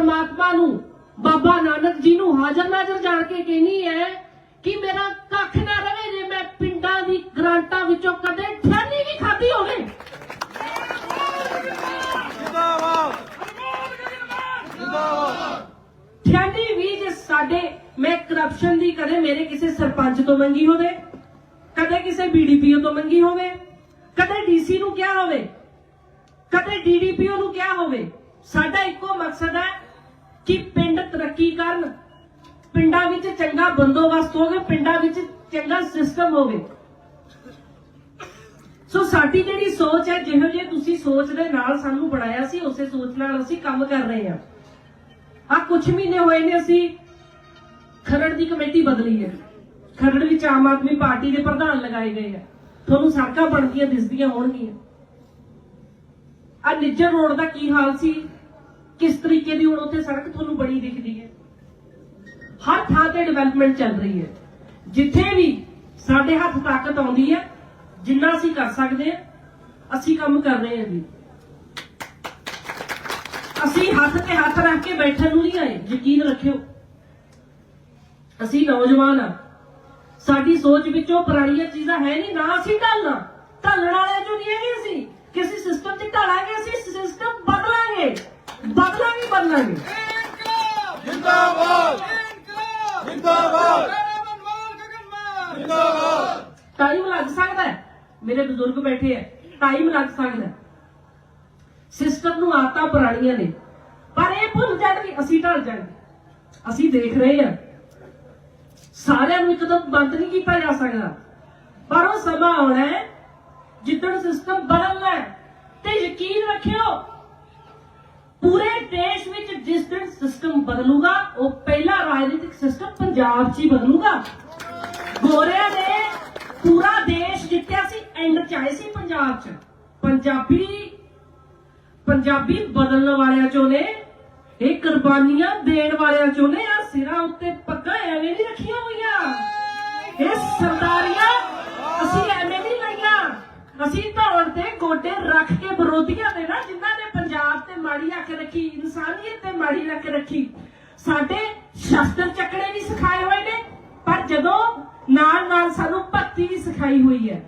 ਪਰਮਾਤਮਾ ਨੂੰ ਬਾਬਾ ਨਾਨਕ ਜੀ ਨੂੰ ਹਾਜ਼ਰ ਨਾਜ਼ਰ ਜਾਣ ਕੇ ਕਹਿਣੀ ਹੈ ਕਿ ਮੇਰਾ ਕੱਖ ਨਾ ਰਵੇ ਜੇ ਮੈਂ ਪਿੰਡਾਂ ਦੀ ਗ੍ਰਾਂਟਾਂ ਵਿੱਚੋਂ ਕਦੇ ਠਾਨੀ ਵੀ ਖਾਧੀ ਹੋਵੇ। ਠਾਨੀ ਵੀ ਜੇ ਸਾਡੇ ਮੈਂ ਕਰਪਸ਼ਨ ਦੀ ਕਦੇ ਮੇਰੇ ਕਿਸੇ ਸਰਪੰਚ ਤੋਂ ਮੰਗੀ ਹੋਵੇ ਕਦੇ ਕਿਸੇ ਬੀਡੀਪੀਓ ਤੋਂ ਮੰਗੀ ਹੋਵੇ ਕਦੇ ਡੀਸੀ ਨੂੰ ਕਿਹਾ ਹੋਵੇ ਕਦੇ ਡੀਡੀਪੀਓ ਨੂੰ ਕਿਹਾ ਹੋਵੇ ਸਾਡਾ ਇੱਕੋ ਮਕਸਦ ਹੈ ਕਿ ਪਿੰਡ ਤਰੱਕੀ ਕਰਨ। ਪਿੰਡਾਂ ਵਿੱਚ ਚੰਗਾ ਬੰਦੋਬਸਤ ਹੋਵੇ, ਪਿੰਡਾਂ ਵਿੱਚ ਚੰਗਾ ਸਿਸਟਮ ਹੋਵੇ। ਸੋ ਸਾਡੀ ਜਿਹੜੀ ਸੋਚ ਹੈ, ਜਿਹੋ ਜਿਹੀ ਤੁਸੀਂ ਸੋਚ ਦੇ ਨਾਲ ਸਾਨੂੰ ਬਣਾਇਆ ਸੀ, ਉਸੇ ਸੋਚ ਨਾਲ ਅਸੀਂ ਕੰਮ ਕਰ ਰਹੇ ਹਾਂ। ਆ ਕੁਝ ਮਹੀਨੇ ਹੋਏ ਨੇ, ਅਸੀਂ ਖਰੜ ਦੀ ਕਮੇਟੀ ਬਦਲੀ ਹੈ। ਖਰੜ ਵਿੱਚ ਆਮ ਆਦਮੀ ਪਾਰਟੀ ਦੇ ਪ੍ਰਧਾਨ ਲਗਾਏ ਗਏ ਆ ਤੁਹਾਨੂੰ ਸੜਕਾਂ ਬਣਦੀਆਂ ਦਿਸਦੀਆਂ ਹੋਣਗੀਆਂ। ਆ ਨਿੱਜਰ ਰੋਡ ਦਾ ਕੀ ਹਾਲ ਸੀ? ਕਿਸ ਤਰੀਕੇ ਦੀ ਹੁਣ ਉੱਥੇ ਸੜਕ ਤੁਹਾਨੂੰ ਬਣੀ ਦਿਖਦੀ ਹੈ? ਹਰ ਥਾਂ ਤੇ ਡਿਵੈਲਪਮੈਂਟ ਚੱਲ ਰਹੀ ਹੈ। ਜਿੱਥੇ ਵੀ ਸਾਡੇ ਹੱਥ ਤਾਕਤ ਆਉਂਦੀ ਹੈ, ਜਿੰਨਾ ਅਸੀਂ ਕਰ ਸਕਦੇ ਹਾਂ, ਅਸੀਂ ਕੰਮ ਕਰ ਰਹੇ ਹਾਂ ਜੀ। ਅਸੀਂ ਹੱਥ ਤੇ ਹੱਥ ਰੱਖ ਕੇ ਬੈਠਣ ਨੂੰ ਨਹੀਂ ਆਏ, ਯਕੀਨ ਰੱਖਿਓ। ਅਸੀਂ ਨੌਜਵਾਨ ਆ ਸਾਡੀ ਸੋਚ ਵਿੱਚੋਂ ਪੁਰਾਣੀਆਂ ਚੀਜ਼ਾਂ ਹੈ ਨਹੀਂ, ਨਾ ਅਸੀਂ ਢਲਣਾ। ਢਲਣ ਵਾਲਿਆਂ ਚੋਂ ਨਹੀਂ ਹੈਗੇ ਅਸੀਂ ਕਿ ਅਸੀਂ ਸਿਸਟਮ 'ਚ ਢਲਾਂਗੇ ਅਸੀਂ ਸਿਸਟਮ ਬਦਲਾਂਗੇ ਬਦਲਾਂਗੇ ਜਿੰਦਾਬਾਦ ਜਿੰਦਾਬਾਦ ਜਿੰਦਾਬਾਦ ਟਾਈਮ ਲੱਗ ਸਕਦਾ ਹੈ। ਮੇਰੇ ਬਜ਼ੁਰਗ ਬੈਠੇ ਆ ਟਾਈਮ ਲੱਗ ਸਕਦਾ ਹੈ। ਸਿਸਟਮ ਨੂੰ ਆਦਤਾਂ ਪੁਰਾਣੀਆਂ ਨੇ। ਪਰ ਇਹ ਭੁੱਲ ਜਾਣਗੇ ਅਸੀਂ ਢਲ ਜਾਣਗੇ। ਅਸੀਂ ਦੇਖ ਰਹੇ ਹਾਂ। ਸਾਰਿਆਂ ਨੂੰ ਇੱਕਦਮ ਬੰਦ ਨਹੀਂ ਕੀਤਾ ਜਾ ਸਕਦਾ। ਪਰ ਉਹ ਸਮਾਂ ਆਉਣਾ ਹੈ ਜਿੱਦਣ ਸਿਸਟਮ ਬਦਲਣਾ ਹੈ। ਤੇ ਯਕੀਨ ਰੱਖਿਓ ਪੂਰੇ ਵਿੱਚ ਸਿਸਟਮ ਬਦਲੂਗਾ, ਉਹ ਪਹਿਲਾ ਰਾਜਨੀਤਿਕ ਸਿਸਟਮ ਪੰਜਾਬ 'ਚ ਹੀ ਬਦਲੂਗਾ। ਗੋਰਿਆਂ ਨੇ ਪੂਰਾ ਦੇਸ਼ ਜਿੱਤਿਆ ਸੀ ਐਂਡ ਚ ਸੀ ਪੰਜਾਬ 'ਚ। ਪੰਜਾਬੀ ਪੰਜਾਬੀ ਬਦਲਣ ਵਾਲਿਆਂ ਚੋਂ ਨੇ, ਇਹ ਕੁਰਬਾਨੀਆਂ ਦੇਣ ਵਾਲਿਆਂ ਚੋਂ ਨੇ ਆ ਸਿਰਾਂ ਉੱਤੇ ਪੱਗਾਂ ਐਵੇਂ ਨਹੀਂ ਰੱਖੀਆਂ ਹੋਈਆਂ। ਇਹ ਸਰਦਾਰੀਆਂ ਅਸੀਂ ਐਵੇਂ ਨਹੀਂ ਲਈਆਂ। ਅਸੀਂ ਧੌਣ ਤੇ ਗੋਡੇ ਰੱਖ ਕੇ ਵਿਰੋਧੀਆਂ ਦੇ ਨਾ ਜਿਨ੍ਹਾਂ ਨੇ ਪੰਜਾਬ ਤੇ ਮਾੜੀ ਰੱਖ ਰੱਖੀ ਇਨਸਾਨੀਅਤ ਰੱਖ ਰੱਖੀ। ਸਾਡੇ ਸ਼ਸਤਰ ਚੱਕਣੇ ਵੀ ਸਿਖਾਏ ਹੋਏ ਨੇ, ਪਰ ਜਦੋਂ ਨਾਲ ਨਾਲ ਸਾਨੂੰ ਭਗਤੀ ਵੀ ਸਿਖਾਈ ਹੋਈ ਹੈ।